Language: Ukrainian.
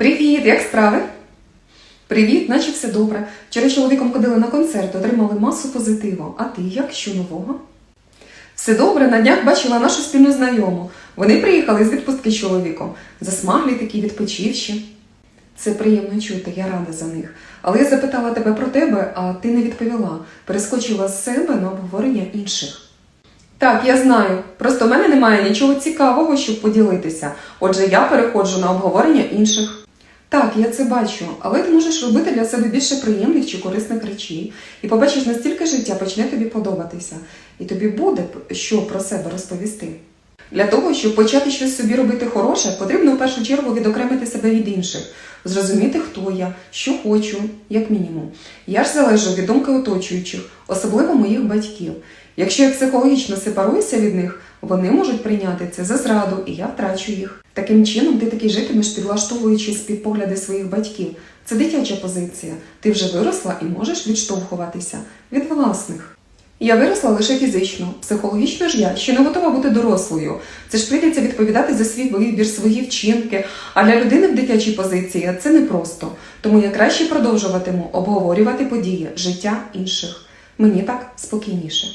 Привіт, як справи? Привіт, наче все добре. Вчора з чоловіком ходили на концерт, отримали масу позитиву. А ти як? Що нового? Все добре, на днях бачила нашу спільну знайому. Вони приїхали з відпустки з чоловіком. Засмаглі такі, відпочивші. Це приємно чути, я рада за них. Але я запитала тебе про тебе, а ти не відповіла. Перескочила з себе на обговорення інших. Так, я знаю. Просто в мене немає нічого цікавого, щоб поділитися. Отже, я переходжу на обговорення інших. Так, я це бачу, але ти можеш робити для себе більше приємних чи корисних речей, і побачиш, настільки життя почне тобі подобатися, і тобі буде що про себе розповісти. Для того, щоб почати щось собі робити хороше, потрібно в першу чергу відокремити себе від інших, зрозуміти, хто я, що хочу, як мінімум. Я ж залежу від думки оточуючих, особливо моїх батьків. Якщо я психологічно сепаруюся від них, вони можуть прийняти це за зраду, і я втрачу їх. Таким чином, ти таки житимеш, підлаштовуючись під погляди своїх батьків. Це дитяча позиція. Ти вже виросла і можеш відштовхуватися від власних. Я виросла лише фізично, психологічно ж я ще не готова бути дорослою. Це ж прийдеться відповідати за свій вибір, свої вчинки. А для людини в дитячій позиції це непросто. Тому я краще продовжуватиму обговорювати події, життя інших. Мені так спокійніше.